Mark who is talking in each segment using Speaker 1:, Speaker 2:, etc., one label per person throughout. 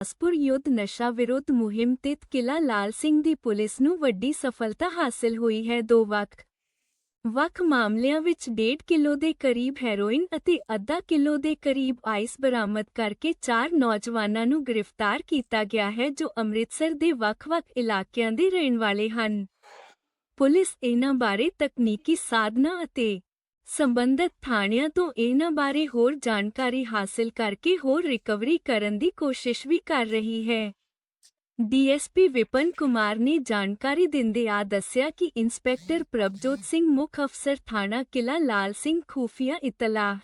Speaker 1: ਫਿਰੋਜ਼ਪੁਰ ਯੁੱਧ ਨਸ਼ਾ ਵਿਰੋਧ ਮੁਹਿੰਮ ਤਹਿਤ ਕਿਲਾ ਲਾਲ ਸਿੰਘ ਦੀ ਪੁਲਿਸ ਨੂੰ ਵੱਡੀ ਸਫਲਤਾ ਹਾਸਲ ਹੋਈ ਹੈ। ਦੋ ਵੱਖ ਵੱਖ ਮਾਮਲਿਆਂ ਵਿੱਚ 1.5 ਕਿਲੋ ਦੇ ਕਰੀਬ ਹੈਰੋਇਨ ਅਤੇ ਅੱਧਾ ਕਿਲੋ ਦੇ ਕਰੀਬ ਆਈਸ ਬਰਾਮਦ ਕਰਕੇ ਚਾਰ ਨੌਜਵਾਨਾਂ ਨੂੰ ਗ੍ਰਿਫਤਾਰ ਕੀਤਾ ਗਿਆ ਹੈ, ਜੋ ਅੰਮ੍ਰਿਤਸਰ ਦੇ ਵੱਖ-ਵੱਖ ਇਲਾਕਿਆਂ ਦੇ ਰਹਿਣ ਵਾਲੇ ਹਨ। ਪੁਲਿਸ ਇਹਨਾਂ ਬਾਰੇ ਤਕਨੀਕੀ ਸਾਧਨਾਂ ਅਤੇ ਸੰਬੰਧਿਤ ਥਾਣਿਆਂ ਤੋਂ ਇਹਨਾਂ ਬਾਰੇ ਹੋਰ ਜਾਣਕਾਰੀ ਹਾਸਲ ਕਰਕੇ ਹੋਰ ਰਿਕਵਰੀ ਕਰਨ ਦੀ ਕੋਸ਼ਿਸ਼ ਵੀ ਕਰ ਰਹੀ ਹੈ। ਡੀਐਸਪੀ ਵਿਪਨ ਕੁਮਾਰ ਨੇ ਜਾਣਕਾਰੀ ਦਿੰਦੇ ਆ ਦੱਸਿਆ ਕਿ ਇੰਸਪੈਕਟਰ ਪ੍ਰਭਜੋਤ ਸਿੰਘ ਮੁੱਖ ਅਫਸਰ ਥਾਣਾ ਕਿਲਾ ਲਾਲ ਸਿੰਘ ਖੂਫੀਆ ਇਤਲਾਹ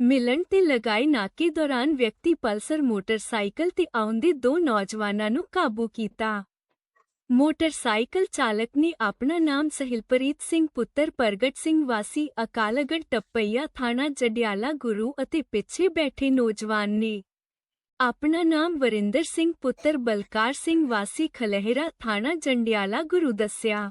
Speaker 1: ਮਿਲਣ ਤੇ ਲਗਾਏ ਨਾਕੇ ਦੌਰਾਨ ਵਿਅਕਤੀ ਪਲਸਰ ਮੋਟਰਸਾਈਕਲ ਤੇ ਆਉਂਦੇ ਦੋ ਨੌਜਵਾਨਾਂ ਨੂੰ ਕਾਬੂ ਕੀਤਾ। ਮੋਟਰਸਾਈਕਲ ਚਾਲਕ ਨੇ ਆਪਣਾ ਨਾਮ ਸਹਿਲਪ੍ਰੀਤ ਸਿੰਘ, ਪੁੱਤਰ ਪ੍ਰਗਟ ਸਿੰਘ, ਵਾਸੀ ਅਕਾਲਗੜ ਟੱਪਈਆ ਥਾਣਾ ਜਡਿਆਲਾ ਗੁਰੂ ਅਤੇ ਪਿੱਛੇ ਬੈਠੇ ਨੌਜਵਾਨ ਨੇ। ਆਪਣਾ ਨਾਮ ਵਰਿੰਦਰ ਸਿੰਘ, ਪੁੱਤਰ ਬਲਕਾਰ ਸਿੰਘ, ਵਾਸੀ ਖਲਹਿਰਾ ਥਾਣਾ ਜੰਡਿਆਲਾ ਗੁਰੂ ਦੱਸਿਆ।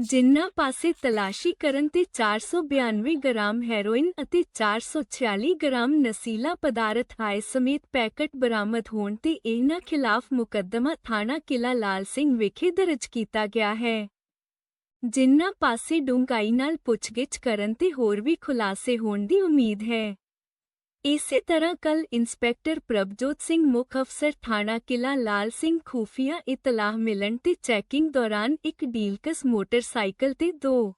Speaker 1: ਜਿਨ੍ਹਾਂ ਪਾਸੇ ਤਲਾਸ਼ੀ ਕਰਨ ਤੇ 492 ਗ੍ਰਾਮ ਹੈਰੋਇਨ ਅਤੇ 446 ਗ੍ਰਾਮ ਨਸ਼ੀਲਾ ਪਦਾਰਥ ਹਾਏ ਸਮੇਤ ਪੈਕਟ ਬਰਾਮਦ ਹੋਣ ਤੇ ਇਹਨਾਂ ਖਿਲਾਫ ਮੁਕੱਦਮਾ ਥਾਣਾ ਕਿਲਾ ਲਾਲ ਸਿੰਘ ਵਿਖੇ ਦਰਜ ਕੀਤਾ ਗਿਆ ਹੈ। ਜਿਨ੍ਹਾਂ ਪਾਸੇ ਡੂੰਘਾਈ ਨਾਲ ਪੁੱਛਗਿੱਛ ਕਰਨ ਤੇ ਹੋਰ ਵੀ ਖੁਲਾਸੇ ਹੋਣ ਦੀ ਉਮੀਦ ਹੈ। ਇਸੇ ਤਰ੍ਹਾਂ ਕੱਲ ਇੰਸਪੈਕਟਰ ਪ੍ਰਭਜੋਤ ਸਿੰਘ ਮੁੱਖ ਅਫਸਰ ਥਾਣਾ ਕਿਲਾ ਲਾਲ ਸਿੰਘ ਖੂਫੀਆ ਇਤਲਾਹ ਮਿਲਣ ਤੇ ਚੈਕਿੰਗ ਦੌਰਾਨ ਇੱਕ ਡੀਲਕਸ ਮੋਟਰਸਾਈਕਲ ਤੇ ਦੋ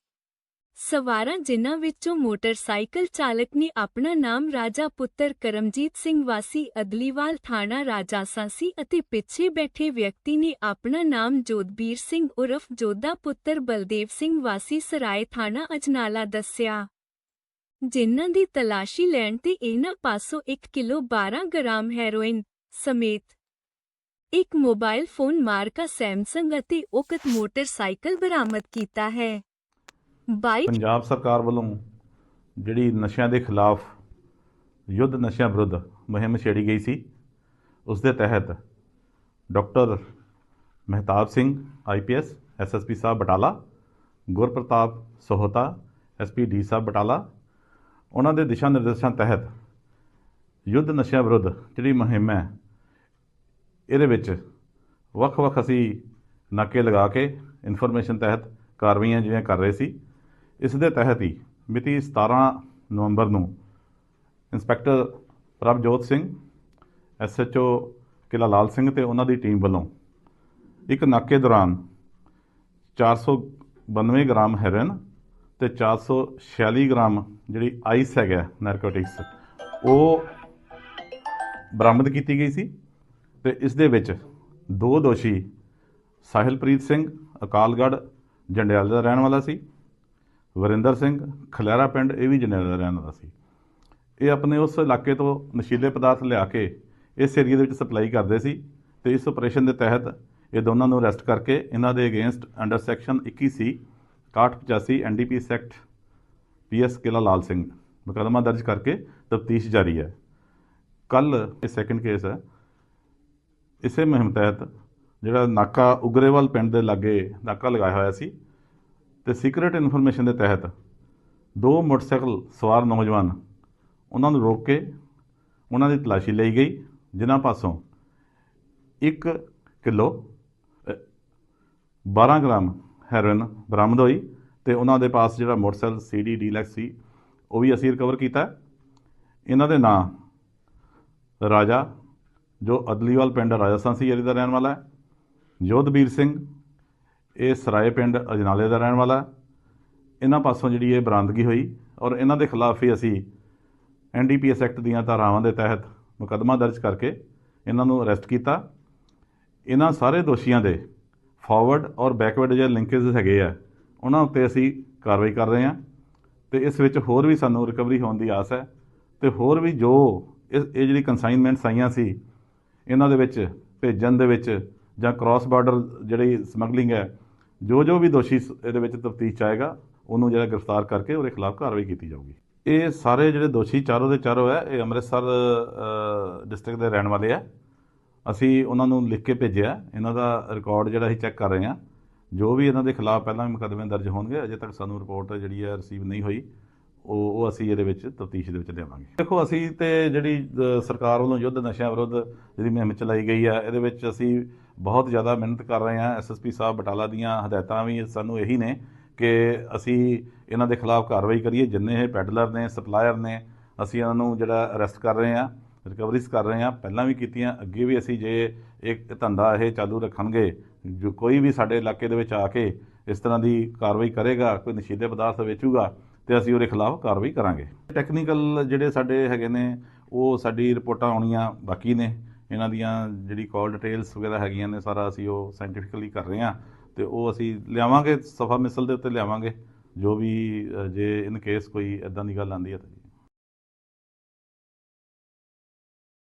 Speaker 1: ਸਵਾਰਾਂ, ਜਿਨ੍ਹਾਂ ਵਿੱਚੋਂ ਮੋਟਰਸਾਈਕਲ ਚਾਲਕ ਨੇ ਆਪਣਾ ਨਾਮ ਰਾਜਾ ਪੁੱਤਰ ਕਰਮਜੀਤ ਸਿੰਘ ਵਾਸੀ, ਅਦਲੀਵਾਲ ਥਾਣਾ ਰਾਜਾਸਾ ਸੀ ਅਤੇ ਪਿੱਛੇ ਬੈਠੇ ਵਿਅਕਤੀ ਨੇ ਆਪਣਾ ਨਾਮ ਜੋਧਬੀਰ ਸਿੰਘ ਉਰਫ ਜੋਧਾ ਪੁੱਤਰ ਬਲਦੇਵ ਸਿੰਘ ਵਾਸੀ ਸਰਾਏ ਥਾਣਾ ਅਜਨਾਲਾ ਦੱਸਿਆ। ਜਿਨ੍ਹਾਂ ਦੀ ਤਲਾਸ਼ੀ ਲੈਣ ਤੇ ਇਹਨਾਂ ਪਾਸੋਂ 1 ਕਿਲੋ 12 ਗ੍ਰਾਮ ਹੈਰੋਇਨ ਸਮੇਤ ਇੱਕ ਮੋਬਾਈਲ ਫੋਨ ਮਾਰਕਾ ਸੈਮਸੰਗ ਅਤੇ ਉਕਤ ਮੋਟਰਸਾਈਕਲ ਬਰਾਮਦ ਕੀਤਾ ਹੈ। ਬਾਈ
Speaker 2: ਪੰਜਾਬ ਸਰਕਾਰ ਵੱਲੋਂ ਜਿਹੜੀ ਨਸ਼ਿਆਂ ਦੇ ਖਿਲਾਫ ਯੁੱਧ ਨਸ਼ਿਆਂ ਵਿਰੁੱਧ ਮੁਹਿੰਮ ਛੇੜੀ ਗਈ ਸੀ, ਉਸ ਦੇ ਤਹਿਤ doctor Mehtab Singh IPS SSP sahib Batala, Gurpratap Sohta SP D sahib Batala ਉਹਨਾਂ ਦੇ ਦਿਸ਼ਾ ਨਿਰਦੇਸ਼ਾਂ ਤਹਿਤ ਯੁੱਧ ਨਸ਼ਿਆਂ ਵਿਰੁੱਧ ਜਿਹੜੀ ਮੁਹਿੰਮ ਹੈ, ਇਹਦੇ ਵਿੱਚ ਵੱਖ-ਵੱਖ ਅਸੀਂ ਨਾਕੇ ਲਗਾ ਕੇ ਇਨਫੋਰਮੇਸ਼ਨ ਤਹਿਤ ਕਾਰਵਾਈਆਂ ਜਿਹੜੀਆਂ ਕਰ ਰਹੇ ਸੀ, ਇਸ ਦੇ ਤਹਿਤ ਹੀ ਮਿਤੀ 17 ਨਵੰਬਰ ਨੂੰ ਇੰਸਪੈਕਟਰ ਪ੍ਰਭਜੋਤ ਸਿੰਘ ਐਸਐਚਓ ਕਿਲਾ ਲਾਲ ਸਿੰਘ ਤੇ ਉਹਨਾਂ ਦੀ ਟੀਮ ਵੱਲੋਂ ਇੱਕ ਨਾਕੇ ਦੌਰਾਨ 492 ਗ੍ਰਾਮ ਹੈਰੋਇਨ ਤੇ 446 ਗ੍ਰਾਮ ਜਿਹੜੀ ਆਈਸ ਹੈਗਾ ਨਾਰਕੋਟਿਕਸ ਉਹ ਬਰਾਮਦ ਕੀਤੀ ਗਈ ਸੀ ਤੇ ਇਸ ਦੇ ਵਿੱਚ ਦੋ ਦੋਸ਼ੀ ਸਾਹਿਲਪ੍ਰੀਤ ਸਿੰਘ ਅਕਾਲਗੜ੍ਹ, ਜੰਡਿਆਲੇ ਦਾ ਰਹਿਣ ਵਾਲਾ ਸੀ, ਵਰਿੰਦਰ ਸਿੰਘ ਖਲੈਰਾ ਪਿੰਡ, ਇਹ ਵੀ ਜੰਡਿਆਲੇ ਦਾ ਰਹਿਣ ਵਾਲਾ ਸੀ। ਇਹ ਆਪਣੇ ਉਸ ਇਲਾਕੇ ਤੋਂ ਨਸ਼ੀਲੇ ਪਦਾਰਥ ਲਿਆ ਕੇ ਇਸ ਏਰੀਆ ਦੇ ਵਿੱਚ ਸਪਲਾਈ ਕਰਦੇ ਸੀ ਤੇ ਇਸ ਆਪਰੇਸ਼ਨ ਦੇ ਤਹਿਤ ਇਹ ਦੋਨਾਂ ਨੂੰ ਅਰੈਸਟ ਕਰਕੇ ਇਹਨਾਂ ਦੇ against under section 21 C 6185 NDPS act PS Qila Lal Singh. ਮੁਕੱਦਮਾ ਦਰਜ ਕਰਕੇ ਤਫਤੀਸ਼ ਜਾਰੀ ਹੈ। ਕੱਲ ਇਹ ਸੈਕੰਡ ਕੇਸ ਹੈ। ਇਸੇ ਮੁਹਿੰਮ ਤਹਿਤ ਜਿਹੜਾ ਨਾਕਾ ਉਗਰੇਵਾਲ ਪਿੰਡ ਦੇ ਲਾਗੇ ਨਾਕਾ ਲਗਾਇਆ ਹੋਇਆ ਸੀ ਤੇ ਸੀਕ੍ਰੀਟ ਇਨਫੋਰਮੇਸ਼ਨ ਦੇ ਤਹਿਤ ਦੋ ਮੋਟਰਸਾਈਕਲ ਸਵਾਰ ਨੌਜਵਾਨ ਉਹਨਾਂ ਨੂੰ ਰੋਕ ਕੇ ਉਹਨਾਂ ਦੀ ਤਲਾਸ਼ੀ ਲਈ ਗਈ ਜਿਨ੍ਹਾਂ ਪਾਸੋਂ 1 ਕਿਲੋ ਅ, 12 ਗ੍ਰਾਮ ਹੈਰੋਇਨ ਬਰਾਮਦ ਹੋਈ ਤੇ ਉਹਨਾਂ ਦੇ ਪਾਸ ਜਿਹੜਾ ਮੋਟਰਸਾਈਕਲ ਸੀਡੀ, ਡੀਲੈਕਸ ਸੀ, ਉਹ ਵੀ ਅਸੀਂ ਰਿਕਵਰ ਕੀਤਾ। ਇਹਨਾਂ ਦੇ ਨਾਂ ਰਾਜਾ, ਜੋ ਅਦਲੀਵਾਲ ਪਿੰਡ ਰਾਜਸਥਾਨ ਏਰੀ ਦਾ ਰਹਿਣ ਵਾਲਾ ਹੈ। ਜੋਧਬੀਰ ਸਿੰਘ, ਇਹ ਸਰਾਏ ਪਿੰਡ ਅਜਨਾਲੇ ਦਾ ਰਹਿਣ ਵਾਲਾ ਇਹਨਾਂ ਪਾਸੋਂ ਜਿਹੜੀ ਇਹ ਬਰਾਮਦਗੀ ਹੋਈ ਔਰ ਇਹਨਾਂ ਦੇ ਖਿਲਾਫ ਹੀ ਅਸੀਂ ਐਨਡੀਪੀਐਸ ਐਕਟ ਦੀਆਂ ਧਾਰਾਵਾਂ ਦੇ ਤਹਿਤ ਮੁਕੱਦਮਾ ਦਰਜ ਕਰਕੇ ਇਹਨਾਂ ਨੂੰ ਅਰੈਸਟ ਕੀਤਾ। ਇਹਨਾਂ ਸਾਰੇ ਦੋਸ਼ੀਆਂ ਦੇ ਫਾਰਵਰਡ ਔਰ ਬੈਕਵਰਡ ਜਿਹੜੇ ਲਿੰਕੇजेस ਹੈਗੇ ਆ, ਉਹਨਾਂ ਉੱਤੇ ਅਸੀਂ ਕਾਰਵਾਈ ਕਰ ਰਹੇ ਹਾਂ ਤੇ ਇਸ ਵਿੱਚ ਹੋਰ ਵੀ ਸਾਨੂੰ ਰਿਕਵਰੀ ਹੋਣ ਦੀ ਆਸ ਹੈ ਤੇ ਹੋਰ ਵੀ ਜੋ ਇਸ, ਇਹ ਜਿਹੜੀ ਕਨਸਾਈਨਮੈਂਟਸ ਆਈਆਂ ਸੀ, ਇਹਨਾਂ ਦੇ ਵਿੱਚ ਭੇਜਣ ਦੇ ਵਿੱਚ ਜਾਂ ਕ੍ਰਾਸ ਬਾਰਡਰ ਜਿਹੜੀ ਸਮਗਲਿੰਗ ਹੈ, ਜੋ ਜੋ ਵੀ ਦੋਸ਼ੀ ਸ- ਇਹਦੇ ਵਿੱਚ ਤਫਤੀਸ਼ ਚ ਆਏਗਾ, ਉਹਨੂੰ ਜਿਹੜਾ ਗ੍ਰਿਫਤਾਰ ਕਰਕੇ ਉਹਦੇ ਖਿਲਾਫ ਕਾਰਵਾਈ ਕੀਤੀ ਜਾਊਗੀ। ਇਹ ਸਾਰੇ ਜਿਹੜੇ ਦੋਸ਼ੀ ਚਾਰੋਂ ਦੇ ਚਾਰੋਂ ਹੈ, ਇਹ ਅੰਮ੍ਰਿਤਸਰ ਡਿਸਟ੍ਰਿਕਟ ਦੇ ਰਹਿਣ ਵਾਲੇ ਆ ਅਸੀਂ ਉਹਨਾਂ ਨੂੰ ਲਿਖ ਕੇ ਭੇਜਿਆ। ਇਹਨਾਂ ਦਾ ਰਿਕਾਰਡ ਜਿਹੜਾ ਅਸੀਂ ਚੈੱਕ ਕਰ ਰਹੇ ਹਾਂ। ਜੋ ਵੀ ਇਹਨਾਂ ਦੇ ਖਿਲਾਫ ਪਹਿਲਾਂ ਵੀ ਮੁਕੱਦਮੇ ਦਰਜ ਹੋਣਗੇ, ਅਜੇ ਤੱਕ ਸਾਨੂੰ ਰਿਪੋਰਟ ਜਿਹੜੀ ਹੈ ਰਿਸੀਵ ਨਹੀਂ ਹੋਈ। ਉਹ ਉਹ ਅਸੀਂ ਇਹਦੇ ਵਿੱਚ ਤਫਤੀਸ਼ ਦੇ ਵਿੱਚ ਲਿਆਵਾਂਗੇ। ਦੇਖੋ, ਅਸੀਂ ਤੇ ਜਿਹੜੀ ਸਰਕਾਰ ਵੱਲੋਂ ਯੁੱਧ ਨਸ਼ਿਆਂ ਵਿਰੁੱਧ ਜਿਹੜੀ ਮੁਹਿੰਮ ਚਲਾਈ ਗਈ ਆ ਇਹਦੇ ਵਿੱਚ ਅਸੀਂ ਬਹੁਤ ਜ਼ਿਆਦਾ ਮਿਹਨਤ ਕਰ ਰਹੇ ਹਾਂ। ਐਸਐਸਪੀ ਸਾਹਿਬ ਬਟਾਲਾ ਦੀਆਂ ਹਦਾਇਤਾਂ ਵੀ ਸਾਨੂੰ ਇਹੀ ਨੇ ਕਿ ਅਸੀਂ ਇਹਨਾਂ ਦੇ ਖਿਲਾਫ ਕਾਰਵਾਈ ਕਰੀਏ। ਜਿੰਨੇ ਇਹ ਪੈਡਲਰ ਨੇ ਸਪਲਾਇਰ ਨੇ, ਅਸੀਂ ਇਹਨਾਂ ਨੂੰ ਜਿਹੜਾ ਅਰੈਸਟ ਕਰ ਰਹੇ ਹਾਂ। ਰਿਕਵਰੀਜ਼ ਕਰ ਰਹੇ ਹਾਂ। ਪਹਿਲਾਂ ਵੀ ਕੀਤੀਆਂ, ਅੱਗੇ ਵੀ ਅਸੀਂ ਜੇ ਇੱਕ ਧੰਦਾ ਇਹ ਚਾਲੂ ਰੱਖਣਗੇ, ਜੋ ਕੋਈ ਵੀ ਸਾਡੇ ਇਲਾਕੇ ਦੇ ਵਿੱਚ ਆ ਕੇ ਇਸ ਤਰ੍ਹਾਂ ਦੀ ਕਾਰਵਾਈ ਕਰੇਗਾ, ਕੋਈ ਨਸ਼ੀਲੇ ਪਦਾਰਥ ਵੇਚੂਗਾ, ਤੇ ਅਸੀਂ ਉਹਦੇ ਖਿਲਾਫ ਕਾਰਵਾਈ ਕਰਾਂਗੇ। ਟੈਕਨੀਕਲ ਜਿਹੜੇ ਸਾਡੇ ਹੈਗੇ ਨੇ, ਉਹ ਸਾਡੀ ਰਿਪੋਰਟਾਂ ਆਉਣੀਆਂ ਬਾਕੀ ਨੇ। ਇਹਨਾਂ ਦੀਆਂ ਜਿਹੜੀ ਕਾਲ ਡਿਟੇਲਸ ਵਗੈਰਾ ਹੈਗੀਆਂ ਨੇ, ਸਾਰਾ ਅਸੀਂ ਉਹ ਸਾਇੰਟੀਫਿਕਲੀ ਕਰ ਰਹੇ ਹਾਂ। ਤੇ ਉਹ ਅਸੀਂ ਲਿਆਵਾਂਗੇ, ਸਫਾ ਮਿਸਲ ਦੇ ਉੱਤੇ ਲਿਆਵਾਂਗੇ। ਜੋ ਵੀ ਜੇ ਇਨ ਕੇਸ ਕੋਈ ਇਦਾਂ ਦੀ ਗੱਲ ਆਂਦੀ ਹੈ ਤਾਂ